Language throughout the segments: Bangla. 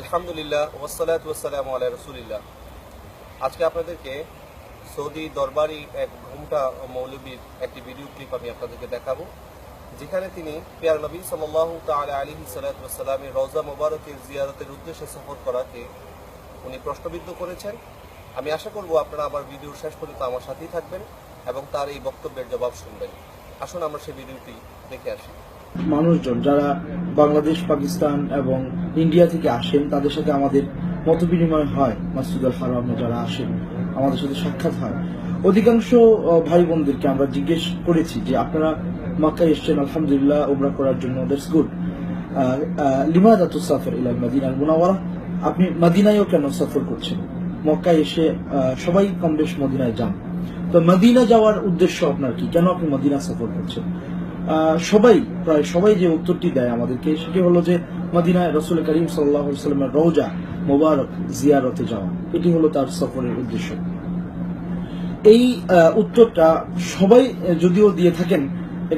আলহামদুলিল্লাহ ওসালাত ওসালাম আল্লাহ রসুলিল্লাহ। আজকে আপনাদেরকে সৌদি দরবারি এক ঘুমটা মৌলবীর একটি ভিডিও ক্লিপ আমি আপনাদেরকে দেখাবো, যেখানে তিনি পিয়ার নবী সাল্লাহ তাল আলী সালাতামের রওজা মোবারকের জিয়ারতের উদ্দেশ্যে সফর করাকে উনি প্রশ্নবিদ্ধ করেছেন। আমি আশা করব আপনারা আবার ভিডিওর শেষ পর্যন্ত আমার সাথেই থাকবেন এবং তার এই বক্তব্যের জবাব শুনবেন। আসুন আমরা সেই ভিডিওটি দেখে আসি। মানুষজন যারা বাংলাদেশ, পাকিস্তান এবং ইন্ডিয়া থেকে আসেন, তাদের সাথে আমাদের মত বিনিময় হয় মাসুদুল হারামে যারা আসেন, আমাদের সাথে সাক্ষাৎ হয়। অধিকাংশ ভাই বোনদেরকে আমরা জিজ্ঞেস করেছি যে, আপনারা মক্কায় এসছেন, আলহামদুলিল্লাহ ওমরা করার জন্য, দ্যাটস গুড। লিমাদা তো সফর ইলাল মদিনার মুনাওয়ারা? আপনি মদিনায়ও কেন সফর করছেন? মক্কায় এসে সবাই কম বেশ মদিনায় যান। তো মদিনা যাওয়ার উদ্দেশ্য আপনার কি? কেন আপনি মদিনা সফর করছেন? সবাই, প্রায় সবাই যে উত্তরটি দেয় আমাদেরকে, সেটি হলো যে মদিনায় রসুল করিম সাল্লাহ রওজা, মোবারক জিয়ারতে যাওয়া। এটি হলো তার সফরের উদ্দেশ্য। এই উত্তরটা সবাই যদিও দিয়ে থাকেন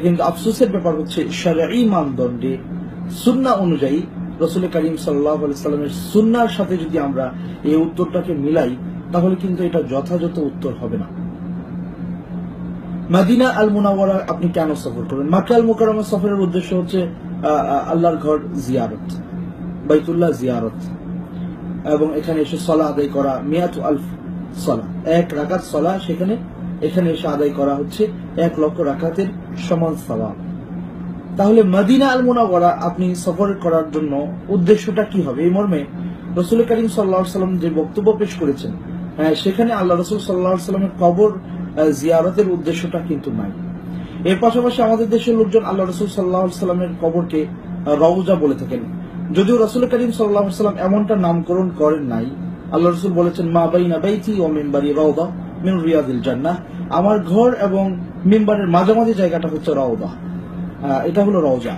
কিন্তু আফসোসের ব্যাপার হচ্ছে সারাই মানদণ্ডে সুন্না অনুযায়ী রসুল করিম সাল্লাহ সাল্লামের সুন্নার সাথে যদি আমরা এই উত্তরটাকে মিলাই, তাহলে কিন্তু এটা যথাযথ উত্তর হবে না। মাদিনা আল মুনাওয়ারা আপনি কেন সফর করবেন? মাক্কা আল মুকাররমা সফরের উদ্দেশ্য হচ্ছে আল্লাহর ঘর জিয়ারত বাইতুল্লাহ জিয়ারত এবং এখানে এসে সলা আদায় করা মিয়াত আলফ সলা এক রাকাত সলা সেখানে এখানে এসে আদায় করা হচ্ছে এক লক্ষ রাকাতের সমান সওয়াব। তাহলে মদিনা আল মুনাওয়ারা আপনি সফর করার জন্য উদ্দেশ্যটা কি হবে? এই মর্মে রসুল করিম সাল্লাহ সাল্লাম যে বক্তব্য পেশ করেছেন আহ, সেখানে আল্লাহ রসুল সাল্লাহ সাল্লামের কবর জিয়ারতের উদ্দেশ্যটা কিন্তু নাই। এর পাশাপাশি আমাদের দেশের লোকজন আল্লাহ রসুল সাল্লাহ সাল্লামের কবরকে রওজা বলে থাকেন। যদিও রসুল করিম সাল্লাহ সাল্লাম এমনটা নামকরণ করেন নাই, আল্লাহ রসুল বলেছেন, মা বাই বাইনা বাইতি ও মেম্বারি রওদা মিন রিয়াদিল জান্নাহ। আমার ঘর এবং মেম্বারের মাঝামাঝি জায়গাটা হচ্ছে রওদা। এটা হলো রওজা।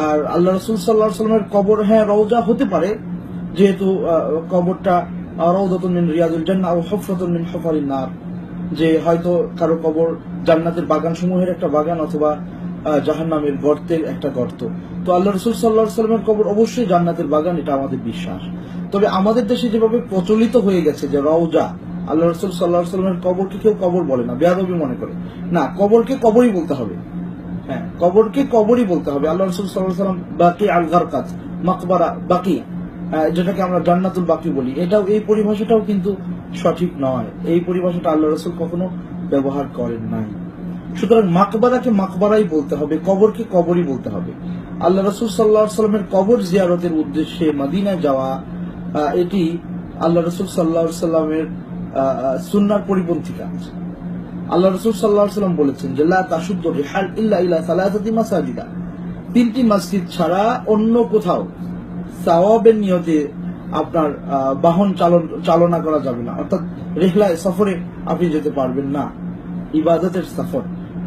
আর আল্লাহ রসুল সাল্লাহ সাল্লামের কবর হ্যাঁ রওজা হতে পারে, যেহেতু কবরটা রওদাতুন মিন রিয়াদুল জান্নাহ ও হফরাতুন মিন হফারিন নার। যে হয়তো কারও কবর জান্নাতের বাগান সমূহের একটা বাগান অথবা জাহান নামের গর্তের একটা গর্ত। তো আল্লাহ রসুল সাল্লাহ সাল্লামের কবর অবশ্যই জান্নাতের বাগান, এটা আমাদের বিশ্বাস। তবে আমাদের দেশে যেভাবে প্রচলিত হয়ে গেছে যে রওজা, আল্লাহ রসুল সাল্লাহ সাল্লামের কবরকে কেউ কবর বলে না, বেয়াদবি মনে করে। না, কবরকে কবরই বলতে হবে। হ্যাঁ কবরকে কবরই বলতে হবে। আল্লাহ রসুল সাল্লাহ সাল্লাম বাকি আল কাজ মাকবারা, বাকি যেটাকে আমরা জান্নাতুল বাকি বলি। এটাও, এই পরিভাষাটাও কিন্তু সঠিক নয়। এই পরিভাষাটা আল্লাহ রসুল কখনো ব্যবহার করেন নাই। সুতরাং মাকবারাকে মাকবারাই বলতে হবে, কবরকে কবরই বলতে হবে। আল্লাহ রসুল সাল্লাহ সাল্লামের কবর জিয়ারতের উদ্দেশ্যে মদিনা যাওয়া এটি আল্লাহ রসুল সাল্লাহ সাল্লামের সুন্নার পরিপন্থী কাজ। আল্লাহ রসুল সাল্লাহ সাল্লাম বলেছেন যে, লা তাসুদ্দ রিহাল ইল্লা ইলা সালাসাতি মাসাজিদা। তিনটি মসজিদ ছাড়া অন্য কোথাও সাওয়াবের নিয়তে আপনার বাহন চালন, চালনা করা যাবে না। অর্থাৎ রেহলায় সফরে আপনি যেতে পারবেন না। ইবাদতের সফর।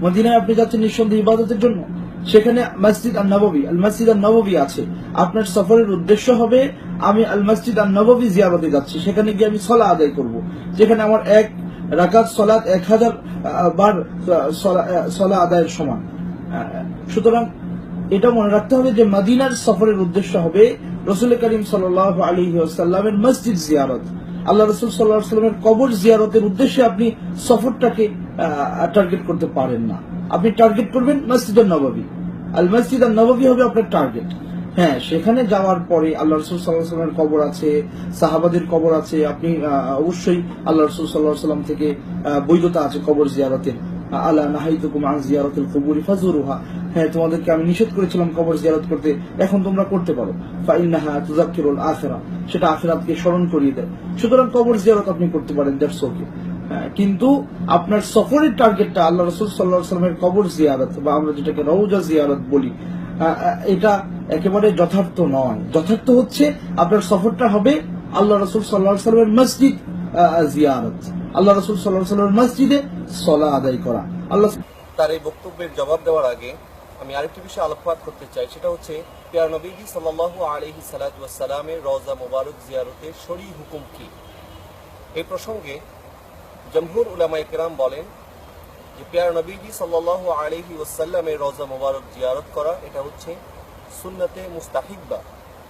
মদিনায় আপনি যাচ্ছেন নিঃসন্দেহে ইবাদতের জন্য। সেখানে মসজিদ আর নববী আল মসজিদ আর নববী আছে। আপনার সফরের উদ্দেশ্য হবে, আমি আল মসজিদ আর নববী জিয়ারতে যাচ্ছি। সেখানে গিয়ে আমি সলা আদায় করব। যেখানে আমার এক রাকাত সলাৎ এক হাজার বার সলা- আদায়ের সমান। সুতরাং এটা মনে রাখতে হবে যে মদিনার সফরের উদ্দেশ্য হবে রসুল করিম সাল আলী মসজিদ জিয়ারত। আল্লাহ রসুল সাল্লামের কবর জিয়ারতের উদ্দেশ্যে আপনি সফরটাকে টার্গেট করতে পারেন না। আপনি টার্গেট করবেন মসজিদ নবাবী। আল মসজিদ আর নবাবী হবে আপনার টার্গেট হ্যাঁ সেখানে যাওয়ার পরে আল্লাহ রসুল সাল্লাহ সাল্লামের কবর আছে, সাহাবাদের কবর আছে, আপনি অবশ্যই আল্লাহ রসুল সাল্লাহ সাল্লাম থেকে বৈধতা আছে কবর জিয়ারতের। আলা নাহাইতুকুম আন জিয়ারাতিল কুবুরি ফাজুরুহা হ্যাঁ তোমাদেরকে আমি নিষেধ করেছিলাম কবর জিয়ারত করতে, এখন তোমরা করতে পারো। ফাইন্নাহা তুযাক্কিরুল আখিরা, সেটা আখিরাতকে স্মরণ করিয়ে দেয়। সুতরাং কবর জিয়ারত আপনি করতে পারেন, দ্যাটস ওকে। কিন্তু আপনার সফরের টার্গেটটা আল্লাহ রসুল সাল্লাহ সাল্লামের কবর জিয়ারত, বা আমরা যেটাকে রৌজা জিয়ারত বলি এটা একেবারে যথার্থ নয়। যথার্থ হচ্ছে আপনার সফরটা হবে আল্লাহ রসুল সাল্লাহ সাল্লামের মসজিদ জিয়ারত। আল্লাহ রসুল সাল্লাহ সাল্লামের মসজিদে সলা আদায় করা। আল্লাহ তার এই বক্তব্যের জবাব দেওয়ার আগে আমি আরেকটি বিষয়ে আলোকপাত করতে চাই, সেটা হচ্ছে পিয়ার নবীজি সাল্লাহ আলহি সালাতামের রওজা মোবারক জিয়ারতের শরী হুকুম কি? এই প্রসঙ্গে জমহুর উলামা ইকরাম বলেন যে পিয়ার নবীজি সাল্লাহ আলহি ওসাল্লামের রওজা মোবারক জিয়ারত করা, এটা হচ্ছে সুন্নতে মুস্তাহিব্বা,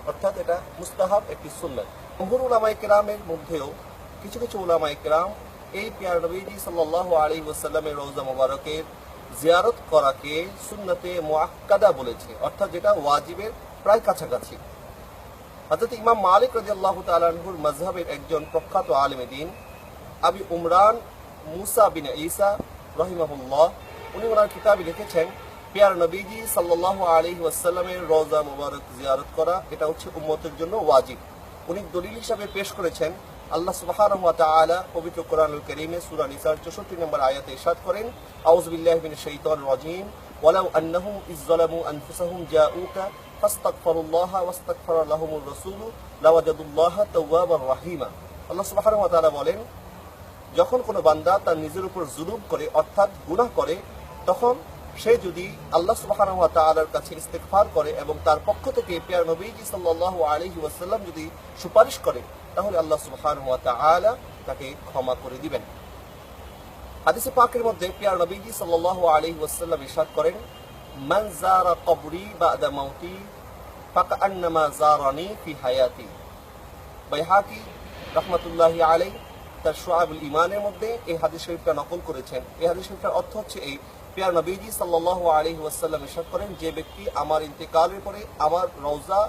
অর্থাৎ এটা মুস্তাহাব একটি সুন্নাত। জমহুর উলামায়ে কেরামের মধ্যেও কিছু কিছু উলামায়ে কেরাম এই পিয়ার নবীজি সাল্লাল্লাহু আলাইহি ওয়াসাল্লামের রওজা মোবারকের জিয়ারত করাকে সুন্নতে মুআক্কাদা বলেছে, অর্থাৎ যেটা ওয়াজিবের প্রায় কাছাকাছি। হযরত ইমাম মালিক রাদিয়াল্লাহু তাআলা আনহুর মাযহাবের একজন প্রখ্যাত আলেম দিন আবি উমরান মুসা বিন ঈসা রহিমাহুল্লাহ, উনি ওনার কিতাবে লিখেছেন, পিয়ার নবীজি সাল্লাল্লাহু আলাইহি ওয়াসাল্লামের রওজা মুবারক জিয়ারত করা, এটা হচ্ছে উম্মতের জন্য ওয়াজিব। উনি দলিল হিসাবে পেশ করেছেন আল্লাহ সুবহানাহু ওয়া তাআলা পবিত্র কোরআনুল কারীমে সূরা নিসার 64 নম্বর আয়াতে ইরশাদ করেন, আউযু বিল্লাহি মিনাশ শাইতানির রাজীম, ওয়ালাউ আন্নাহুম ইয যালামু আনফুসাহুম জাউকা ফাস্তাগফিরুল্লাহা ওয়াস্তাগফারা লাহুমুর রাসূলু, লাওয়াজাদুল্লাহা তাওয়াবার রাহিমা। আল্লাহ সুবহানাহু ওয়া তাআলা বলেন, যখন কোনো বান্দা তার নিজের উপর জুলুম করে, অর্থাৎ গুনাহ করে, তখন সে যদি আল্লাহ সুবহানাহু ওয়া কাছে ইস্তেগফার করে এবং তার পক্ষ থেকে পিয়ার নবীজি সাল্লাল্লাহু আলাইহি ওয়াসাল্লাম যদি সুপারিশ করে তাহলে আল্লাহ তাআলা তাকে ক্ষমা করে দিবেন। হাদিসে পাকের মধ্যে পিয়ার নবীজি সাল্লাল্লাহু আলাইহি ওয়াসাল্লাম করেন মাউতি ফি হায়াতি। তার সোয়াবুল ইমানের মধ্যে এই হাদিস শরীফটা নকল করেছেন। এই হাদিস শরীফটার অর্থ হচ্ছে এই, পিয়ার নবীজি সাল্লাল্লাহু আলাইহি ওয়াসাল্লাম ইরশাদ করেন, যে ব্যক্তি আমার ইন্তেকালের পরে আমার রওজা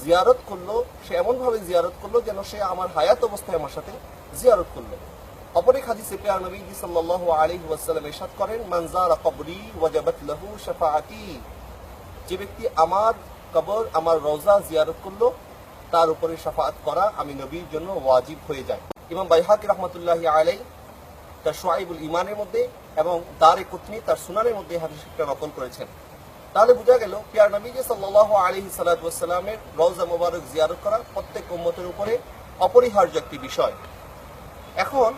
জিয়ারত করল, সে এমন ভাবে জিয়ারত করল যেন সে আমার হায়াত অবস্থায় আমার সাথে জিয়ারত করল। অপর এক হাদিসে পিয়ার নবীজি সাল্লাল্লাহু আলাইহি ওয়াসাল্লাম ইরশাদ করেন, মান যারা কবরি ওয়াজাবাত লাহু শাফাআতি। যে ব্যক্তি আমার কবর, আমার রওজা জিয়ারত করল, তার উপরে শাফাআত করা আমি নবীর জন্য ওয়াজিব হয়ে যায়। ইমাম বাইহাকি রহমতুল্লাহ আলাই তার সোয়াইবুল ইমানের মধ্যে এবং দারে কুতনি তার সুনানের মধ্যে হাদিসটা নকল করেছেন। তাহলে বোঝা গেল, পিয়ার নবী সাল্লাল্লাহু আলাইহি সাল্লামের রওজা মোবারক জিয়ারত করা প্রত্যেক উম্মতের উপরে অপরিহার্য একটি বিষয়। এখন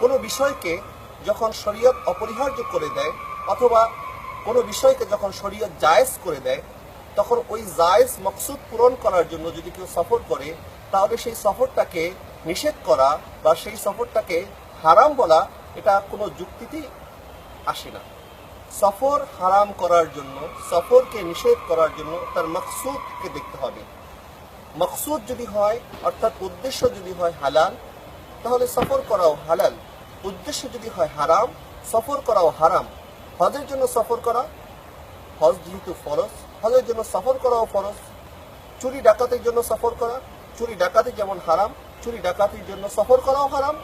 কোনো বিষয়কে যখন শরীয়ত অপরিহার্য করে দেয় অথবা কোনো বিষয়কে যখন শরীয়ত জায়েজ করে দেয়, তখন ওই জায়েজ মকসুদ পূরণ করার জন্য যদি কেউ সফর করে, তাহলে সেই সফরটাকে নিষেধ করা বা সেই সফরটাকে হারাম বলা, এটা কোনো যুক্তিতেই আসে না। সফর হারাম করার জন্য, সফরকে নিষেধ করার জন্য তার মকসুদকে দেখতে হবে। মকসুদ যদি হয়, অর্থাৎ উদ্দেশ্য যদি হয় হালাল, তাহলে সফর করাও হালাল। উদ্দেশ্য যদি হয় হারাম, সফর করাও হারাম। হজের জন্য সফর করা, হজ যেহেতু ফরজ, হজের জন্য সফর করাও ফরজ। চুরি ডাকাতির জন্য সফর করা, চুরি ডাকাতি যেমন হারাম, চুরি ডাকাতির জন্য সফর করাও হারাম।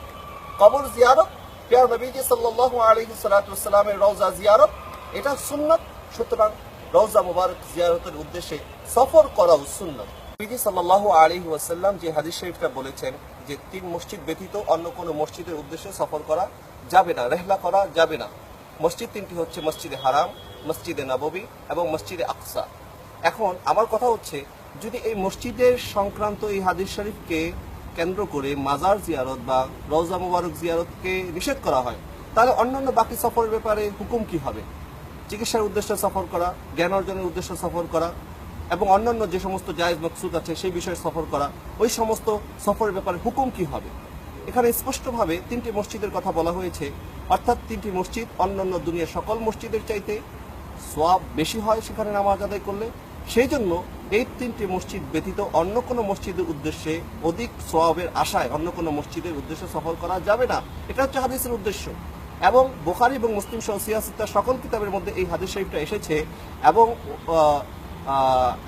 কবর জিয়ারত পিয়ার নবীজি সাল্লাল্লাহু আলাইহি সাল্লাতু ওয়াসাল্লামের রওজা জিয়ারত, এটা সুন্নাত। সুতরাং রওজা মুবারক জিয়ারতের উদ্দেশ্যে সফর করাও সুন্নাত। নবীজি সাল্লাল্লাহু আলাইহি ওয়াসাল্লাম যে হাদিস শরীফটা বলেছেন যে তিন মসজিদ ব্যতীত অন্য কোনো মসজিদের উদ্দেশ্যে সফর করা যাবে না, রেহলা করা যাবে না। মসজিদ তিনটি হচ্ছে মসজিদে হারাম, মসজিদে নববী এবং মসজিদে আকসা। এখন আমার কথা হচ্ছে, যদি এই মসজিদের সংক্রান্ত এই হাদিস শরীফকে কেন্দ্র করে মাজার জিয়ারত বা রওজা মুবারক জিয়ারতকে নিষেধ করা হয়। তাহলে অন্যান্য বাকি সফরের ব্যাপারে হুকুম কি হবে? চিকিৎসার উদ্দেশ্যে সফর করা, জ্ঞান অর্জনের উদ্দেশ্যে সফর করা, এবং অন্যান্য যে সমস্ত জায়েজ মকসুদ আছে সেই বিষয়ে সফর করা, ওই সমস্ত সফরের ব্যাপারে হুকুম কি হবে? এখানে স্পষ্টভাবে তিনটি মসজিদের কথা বলা হয়েছে। অর্থাৎ তিনটি মসজিদ অন্যান্য দুনিয়ার সকল মসজিদের চাইতে সোয়াব বেশি হয় সেখানে নামাজ আদায় করলে। সেই জন্য এই তিনটি মসজিদ ব্যতীত অন্য কোনো মসজিদের উদ্দেশ্যে অধিক সোয়াবের আশায় অন্য কোনো মসজিদের উদ্দেশ্যে সফর করা যাবে না। এটা হচ্ছে হাদিসের উদ্দেশ্য। এবং বোখারি এবং মুসলিম সহ সিয়াসিত্তার সকল কিতাবের মধ্যে এই হাদিস শরীফটা এসেছে এবং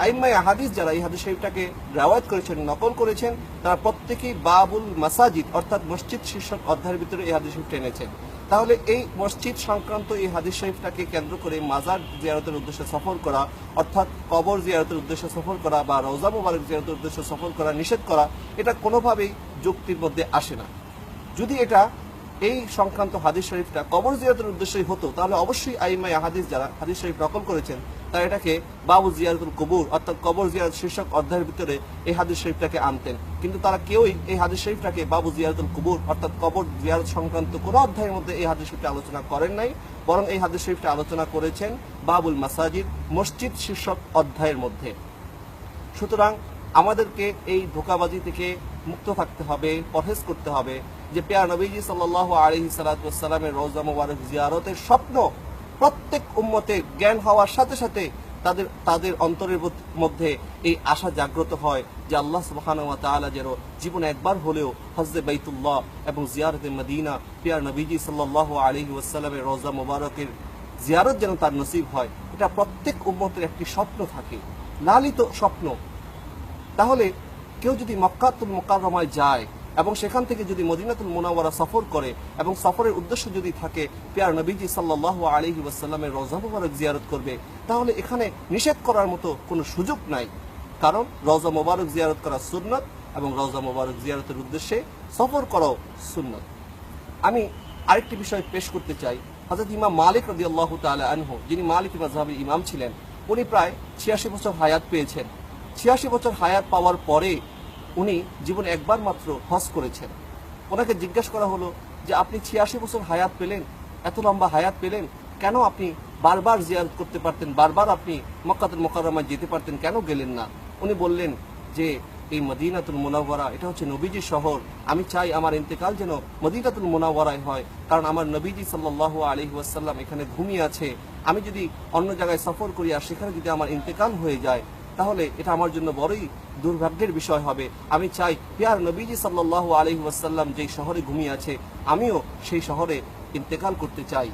আইম্মাই হাদিস যারা এই হাদিস শরীফটাকে রেওয়ায়ত করেছেন, নকল করেছেন, তারা প্রত্যেকেই বাবুল মাসাজিদ অর্থাৎ মসজিদ শীর্ষক অধ্যায়ের ভিতরে এই হাদিস শরীফটা এনেছেন। তাহলে এই মসজিদ সংক্রান্ত এই হাদিস শরীফটাকে কেন্দ্র করে মাজার জিয়ারতের উদ্দেশ্যে সফর করা, অর্থাৎ কবর জিয়ারতের উদ্দেশ্যে সফর করা বা রওজা মোবারক জিয়ারতের উদ্দেশ্যে সফর করা নিষেধ করা, এটা কোনোভাবেই যুক্তির মধ্যে আসে না। যদি এটা এই সংক্রান্ত হাদিস শরীফটা কবর জিয়ারতের উদ্দেশ্যেই হতো, তাহলে অবশ্যই আইমাই হাদিস যারা হাদিস শরীফ নকল করেছেন তারা এটাকে বাবু জিয়ারতুল কবুর, অর্থাৎ কবর জিয়ারত শীর্ষক অধ্যায়ের ভিতরে এই হাদিস শরীফটাকে আনতেন। কিন্তু তারা কেউই এই হাদিস শরীফটাকে বাবু জিয়ারতুল কবুর, অর্থাৎ কবর জিয়ারত সংক্রান্ত কোনো অধ্যায়ের মধ্যে এই হাদিস শরীফটা আলোচনা করেন নাই, বরং এই হাদিস শরীফটা আলোচনা করেছেন বাবুল মাসাজিদ, মসজিদ শীর্ষক অধ্যায়ের মধ্যে। সুতরাং আমাদেরকে এই ধোকাবাজি থেকে মুক্ত থাকতে হবে, পরহেজ করতে হবে যে পেয়া নবীজি সাল্লাহ আলহি সালাতামের রোজা মোবারক জিয়ারতের স্বপ্ন প্রত্যেক উম্মতে জ্ঞান হওয়ার সাথে সাথে তাদের তাদের অন্তরের মধ্যে এই আশা জাগ্রত হয় যে আল্লাহ তাআলা যেন জীবনে একবার হলেও হজরত বাইতুল্লাহ এবং জিয়ারতে মদিনা, পিয়ার নবীজি সাল্লাল্লাহু আলাইহি ওয়াসাল্লামের রওজা মোবারকের জিয়ারত যেন তার নসিব হয়। এটা প্রত্যেক উম্মতের একটি স্বপ্ন থাকে, লালিত স্বপ্ন। তাহলে কেউ যদি মক্কাতুল মোকাররমায় যায় এবং সেখান থেকে যদি মদিনাতুল মুনাওয়ারা সফর করে এবং সফরের উদ্দেশ্য যদি থাকে, পেয়ার নবীজি সাল্লাল্লাহু আলাইহি ওয়াসাল্লামের রওজা মুবারক জিয়ারত করবে, তাহলে এখানে নিষেধ করার মতো কোনো সুযোগ নাই। কারণ রওজা মোবারক জিয়ারত করা সুন্নত এবং রওজা মোবারক জিয়ারতের উদ্দেশ্যে সফর করাও সুন্নত। আমি আরেকটি বিষয় পেশ করতে চাই। হযরত ইমাম মালিক রাদিয়াল্লাহু তাআলা আনহু, যিনি মালিক মাযহাবের ইমাম ছিলেন, উনি প্রায় ছিয়াশি বছর হায়াত পেয়েছেন। ছিয়াশি বছর হায়াত পাওয়ার পরে উনি জীবনে একবার মাত্র হজ করেছেন। ওনাকে জিজ্ঞাসা করা হলো যে, আপনি ছিয়াশি বছর হায়াত পেলেন? এত লম্বা হায়াত পেলেন? কেন আপনি বারবার জিয়ারত করতে পারতেন? বারবার আপনি মক্কাতুল মোকাররমায় যেতে পারতেন? কেন গেলেন না? উনি বললেন যে, এই মদিনাতুল মুনাওয়ারা, এটা হচ্ছে নবীজি শহর। আমি চাই আমার ইন্তেকাল যেন মদিনাতুল মুনাওয়ারায় হয়, কারণ আমার নবীজি সাল্লাল্লাহু আলাইহি ওয়াসাল্লাম এখানে ঘুমিয়ে আছে। আমি যদি অন্য জায়গায় সফর করি আর সেখানে যদি আমার ইন্তেকাল হয়ে যায় তাহলে এটা আমার জন্য বড়ই দুর্ভাগ্যের বিষয় হবে। আমি চাই, পিয়ার নবীজি সাল্লাল্লাহু আলাইহি ওয়াসাল্লাম যেই শহরে ঘুমিয়ে আছে, আমিও সেই শহরে ইন্তেকাল করতে চাই।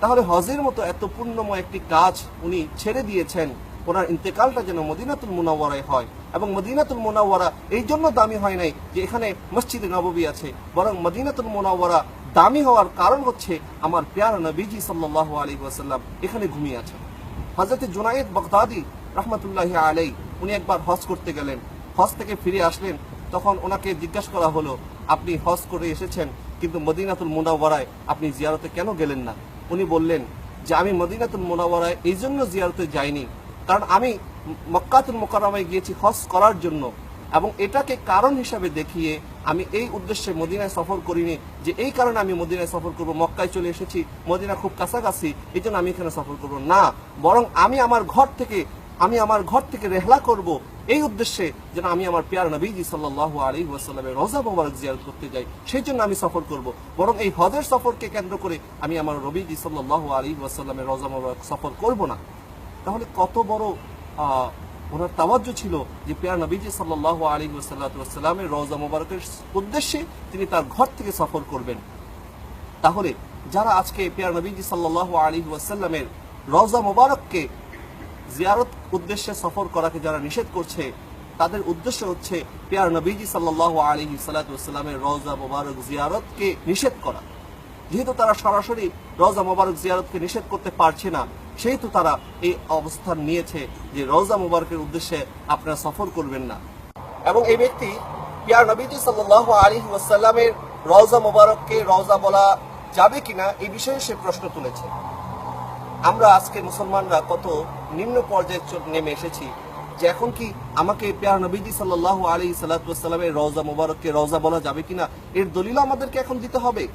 তাহলে হজের মতো এত পুণ্যময় একটি কাজ উনি ছেড়ে দিয়েছেন, ওনার ইন্তেকালটা যেন মদিনাতুল মুনাওয়ারায় হয়। এবং মদিনাতুল মুনাওয়ারা এই জন্য দামি হয় নাই যে এখানে মসজিদে নববী আছে, বরং মদিনাতুল মুনাওয়ারা দামি হওয়ার কারণ হচ্ছে আমার প্যার নবীজি সাল্লাল্লাহু আলাইহি ওয়াসাল্লাম এখানে ঘুমিয়ে আছেন। হযরত জুনায়েদ বাগদাদি রহমতুল্লাহ আলাই উনি একবার হজ করতে গেলেন। হজ থেকে ফিরে আসলেন, তখন ওনাকে জিজ্ঞাসা করা হলো, আপনি হজ করে এসেছেন, কিন্তু মদিনাতুল মুনাওয়ারায় আপনি জিয়ারতে কেন গেলেন না? উনি বললেন, যে আমি মদিনাতুল মুনাওয়ারায় এই জন্য জিয়ারতে যাইনি, কারণ আমি মক্কাতুল মোকাররমায় গিয়েছি হজ করার জন্য এবং এটাকে কারণ হিসাবে দেখিয়ে আমি এই উদ্দেশ্যে মদিনায় সফর করিনি, যে এই কারণে আমি মদিনায় সফর করব, মক্কায় চলে এসেছি, মদিনা খুব কাছাকাছি, এই জন্য আমি এখানে সফর করব না। বরং আমি আমার ঘর থেকে আমি আমার ঘর থেকে রেহলা করব। এই উদ্দেশ্যে যেন আমি আমার পেয়ার নবীজি সাল্লাল্লাহু আলাইহি ওয়াসাল্লামের রোজা মোবারক জিয়ারত করতে যাই সেই জন্য আমি সফর করব। বরং এই হজের সফরকে কেন্দ্র করে আমি আমার নবীজি সাল্লাল্লাহু আলাইহি ওয়াসাল্লামের রোজা মোবারক সফর করব না। তাহলে কত বড় ওনার তাওয়াজ্জু ছিল যে পেয়ার নবীজি সাল্লাল্লাহু আলাইহি ওয়াসাল্লামের রওজা মোবারকের উদ্দেশ্যে তিনি তার ঘর থেকে সফর করবেন। তাহলে যারা আজকে পেয়ার নবীজি সাল্লাল্লাহু আলাইহি ওয়াসাল্লামের রওজা মোবারককে জিয়ারত উদ্দেশ্যে সফর করাকে যারা নিষেধ করছে, তাদের উদ্দেশ্য হচ্ছে পেয়ার নবীজি সাল্লাল্লাহু আলাইহি সাল্লামের রওজা মোবারক জিয়ারতকে নিষেধ করা। যেহেতু তারা সরাসরি রওজা মোবারক জিয়ারতকে নিষেধ করতে পারছে না, সেহেতু তারা এই অবস্থান নিয়েছে যে রওজা মোবারকের উদ্দেশ্যে আপনারা সফর করবেন না। এবং এই ব্যক্তি পিয়ার নবীজি সাল্লাল্লাহু আলাইহি ওয়াসাল্লামের রওজা মোবারককে রওজা বলা যাবে কিনা, এই বিষয়ে সে প্রশ্ন তুলেছে। আমরা আজকে মুসলমানরা কত নিম্ন পর্যায়ে নেমে এসেছি যে এখন কি আমাকে পেয়ার নবীজি সাল্লাল্লাহু আলাইহি সাল্লামের রওজা মোবারককে রওজা বলা যাবে কিনা? এর দলিল আমাদেরকে এখন দিতে হবে।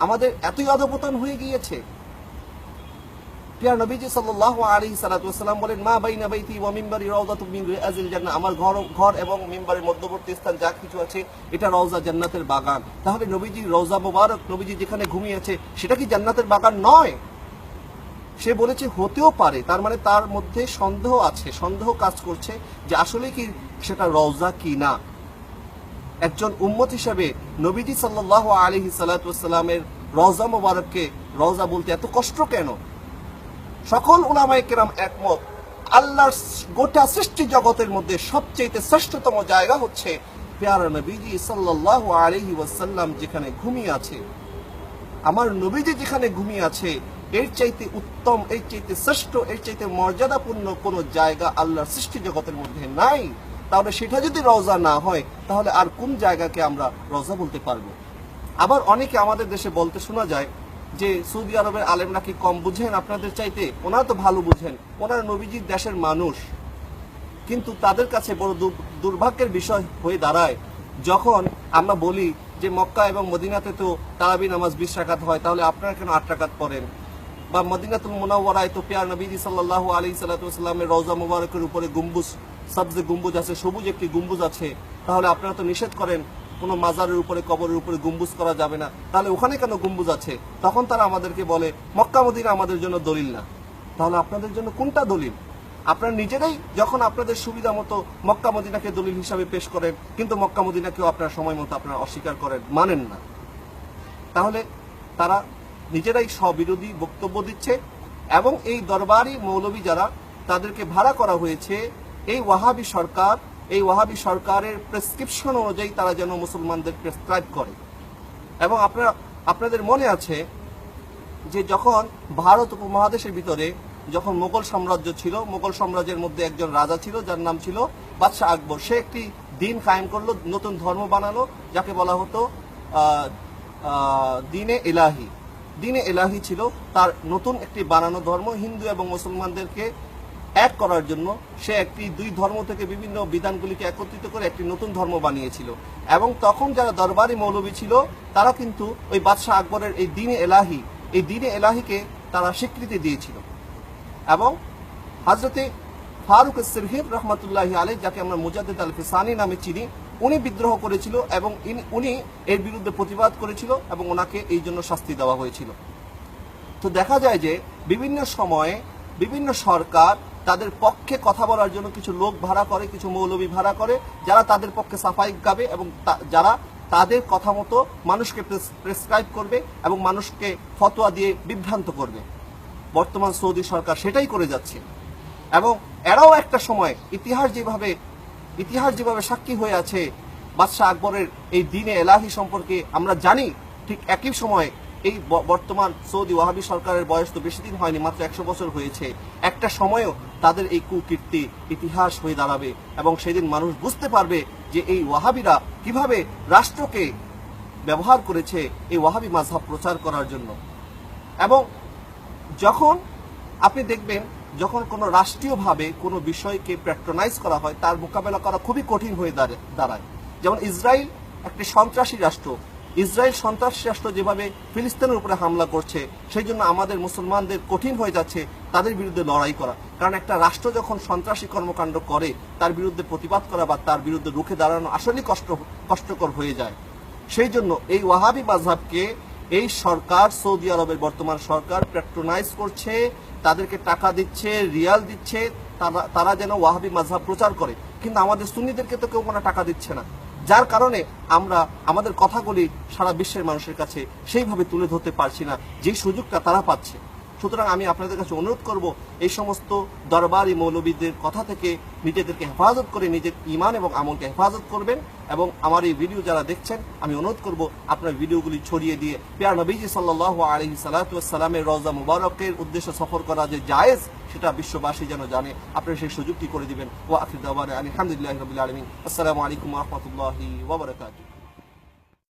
আমাদের এতই অধপতন হয়ে গিয়েছে। নবীজি বলেন, মা জান্নাহ। আমার ঘর ঘর এবং মধ্যবর্তী যা কিছু আছে, এটা রওজা জান্নাতের বাগান। তাহলে নবীজি রওজা মোবারক, নবীজি যেখানে ঘুমিয়ে আছে সেটা কি জান্নাতের বাগান নয়? সে বলেছে হতেও পারে, তার মানে তার মধ্যে সন্দেহ আছে, সন্দেহ কাজ করছে যে আসলে কি সেটা রওজা কি না। একজন উম্মত হিসাবে নবীজি সাল্লাল্লাহু আলাইহি সাল্লামের রওজা মোবারককে রওজা বলতে এত কষ্ট কেন? সকল উলামায়ে কেরাম একমত, আল্লাহর গোটা সৃষ্টি জগতের মধ্যে সবচেয়ে শ্রেষ্ঠতম জায়গা হচ্ছে পেয়ারা নবীজি সাল্লাল্লাহু আলাইহি ওয়াসাল্লাম যেখানে ঘুমিয়ে আছে। আমার নবীজি যেখানে ঘুমিয়ে আছে এর চাইতে উত্তম, এর চাইতে শ্রেষ্ঠ, এর চাইতে মর্যাদাপূর্ণ কোন জায়গা আল্লাহর সৃষ্টি জগতের মধ্যে নাই। তাহলে সেটা যদি রওজা না হয়, তাহলে আর কোন জায়গাকে আমরা রওজা বলতে পারব? আবার অনেকে আমাদের দেশে বলতে শোনা যায় যে, সৌদি আরবের আলেম নাকি কম বুঝেন? আপনাদের চাইতে ওনারা তো ভালো বুঝেন। ওনারা নবীজির দেশের মানুষ। কিন্তু তাদের কাছে বড় দুর- দুর্ভাগ্যের বিষয় হয়ে দাঁড়ায়। যখন আমরা বলি যে, মক্কা এবং মদিনাতে তো তারাবি নামাজ বিশ হয়, তাহলে আপনারা কেন আট রাকাত পড়েন? বা মদিনাতুল মুনাওয়ারায় তো পেয়ার নবীজি সাল্লাল্লাহু আলাইহি সাল্লামের রওজা মুবারকের উপরে গম্বুজ, সবজে গম্বুজ আছে, সবুজ একটি গম্বুজ আছে, তাহলে আপনারা তো নিষেধ করেন, কোনো মাজারের উপরে, কবরের উপরে গম্বুজ করা যাবে না। তাহলে ওখানে কেন গম্বুজ আছে? তখন তারা আমাদেরকে বলে, মক্কা মদিনা আমাদের জন্য দলিল না। তাহলে আপনাদের জন্য কোনটা দলিল? আপনারা নিজেরাই যখন আপনাদের সুবিধা মতো মক্কা মদিনাকে দলিল হিসাবে পেশ করেন, কিন্তু মক্কা মদিনাকেও আপনারা সময় মতো আপনারা অস্বীকার করেন, মানেন না। তাহলে তারা নিজেরাই স্ববিরোধী বক্তব্য দিচ্ছে এবং এই দরবারি মৌলবী যারা তাদেরকে ভাড়া করা হয়েছে, এই ওয়াহাবি সরকার, এই ওয়াহাবি সরকারের প্রেসক্রিপশন অনুযায়ী তারা যেন মুসলমানদের প্রেসক্রাইব করে। এবং আপনারা, আপনাদের মনে আছে যে যখন ভারত উপমহাদেশের ভিতরে যখন মোগল সাম্রাজ্য ছিল, মোগল সাম্রাজ্যের মধ্যে একজন রাজা ছিল, যার নাম ছিল বাদশাহ আকবর। সে একটি দিন কায়েম করল, নতুন ধর্ম বানালো, যাকে বলা হতো দিনে এলাহি। দিনে এলাহি ছিল তার নতুন একটি বানানো ধর্ম হিন্দু এবং মুসলমানদেরকে এক করার জন্য সে একটি দুই ধর্ম থেকে বিভিন্ন বিধানগুলিকে একত্রিত করে একটি নতুন ধর্ম বানিয়েছিল। এবং তখন যারা দরবারি মৌলবী ছিল, তারা কিন্তু ওই বাদশাহ আকবরের এই দিনে এলাহি, এই দিনে এলাহিকে তারা স্বীকৃতি দিয়েছিল। এবং হাজরতে ফারুক সিরহিব রহমতুল্লাহ আলী যাকে আমরা মুজাদ্দিদ আল ফিসানি নামে চিনি উনি বিদ্রোহ করেছিল এবং উনি এর বিরুদ্ধে প্রতিবাদ করেছিল এবং ওনাকে এই জন্য শাস্তি দেওয়া হয়েছিল। তো দেখা যায় যে বিভিন্ন সময়ে বিভিন্ন সরকার তাদের পক্ষে কথা বলার জন্য কিছু লোক ভাড়া করে, কিছু মৌলবী ভাড়া করে, যারা তাদের পক্ষে সাফাই গাবে এবং যারা তাদের কথা মতো মানুষকে প্রেসক্রাইব করবে এবং মানুষকে ফতোয়া দিয়ে বিভ্রান্ত করবে। বর্তমান সৌদি সরকার সেটাই করে যাচ্ছে। এবং এরাও একটা সময় ইতিহাস যেভাবে ইতিহাস যেভাবে সাক্ষী হয়ে আছে, বাদশাহ আকবরের এই দিনে এলাহি সম্পর্কে আমরা জানি, ঠিক একই সময় এই বর্তমান সৌদি ওয়াহাবি সরকারের বয়স তো বেশি দিন হয়নি, মাত্র একশো বছর হয়েছে। একটা সময়েও তাদের এই কুকীর্তি ইতিহাস হয়ে দাঁড়াবে এবং সেদিন মানুষ বুঝতে পারবে যে এই ওয়াহাবিরা কীভাবে রাষ্ট্রকে ব্যবহার করেছে এই ওয়াহাবি মাঝহাব প্রচার করার জন্য। এবং যখন আপনি দেখবেন যখন কোনো রাষ্ট্রীয়ভাবে কোনো বিষয়কে প্যাট্রোনাইজ করা হয়, তার মোকাবেলা করা খুবই কঠিন হয়ে দাঁড়ায়। যেমন ইসরায়েল একটি সন্ত্রাসী রাষ্ট্র। ইসরায়েল সন্ত্রাসী রাষ্ট্র যেভাবে ফিলিস্তিনের উপরে হামলা করছে সেই জন্য আমাদের মুসলমানদের কঠিন হয়ে যাচ্ছে তাদের বিরুদ্ধে লড়াই করা। কারণ একটা রাষ্ট্র যখন সন্ত্রাসী কর্মকাণ্ড করে, তার বিরুদ্ধে প্রতিবাদ করা বা তার বিরুদ্ধে রুখে দাঁড়ানো আসলেই কষ্ট, কষ্টকর হয়ে যায়। সেই জন্য এই ওয়াহাবি মাযহাবকে এই সরকার, সৌদি আরবের বর্তমান সরকার প্যাট্রোনাইজ করছে তাদেরকে টাকা দিচ্ছে, রিয়াল দিচ্ছে, তারা- যেন ওয়াহাবি মাঝহা প্রচার করে। কিন্তু আমাদের সুন্নিদেরকে তো কেউ কোনো টাকা দিচ্ছে না। যার কারণে আমরা, আমাদের কথাগুলি সারা বিশ্বের মানুষের কাছে সেইভাবে তুলে ধরতে পারছি না, যে সুযোগটা তারা পাচ্ছে। সুতরাং আমি আপনাদের কাছে অনুরোধ করব, এই সমস্ত দরবারি মৌলবীদের কথা থেকে নিজেদেরকে হেফাজত করে নিজের ইমান এবং আমলকে হেফাজত করবেন এবং আমার এই ভিডিও যারা দেখছেন, আমি অনুরোধ করব আপনার ভিডিওগুলি ছড়িয়ে দিয়ে পেয়ার নবীজি সাল্লাহ আলহি সালাতামের রওজা মুবারকের উদ্দেশ্যে সফর করা যে জায়েজ, সেটা বিশ্ববাসী যেন জানে। আপনারা সেই সুযোগটি করে দিবেন। ও দাওয়ানে আলহামদুলিল্লাহ রবিল আলমিন। আসসালামু আলাইকুম রহমতুল্লাহি ওবরাকাতুহ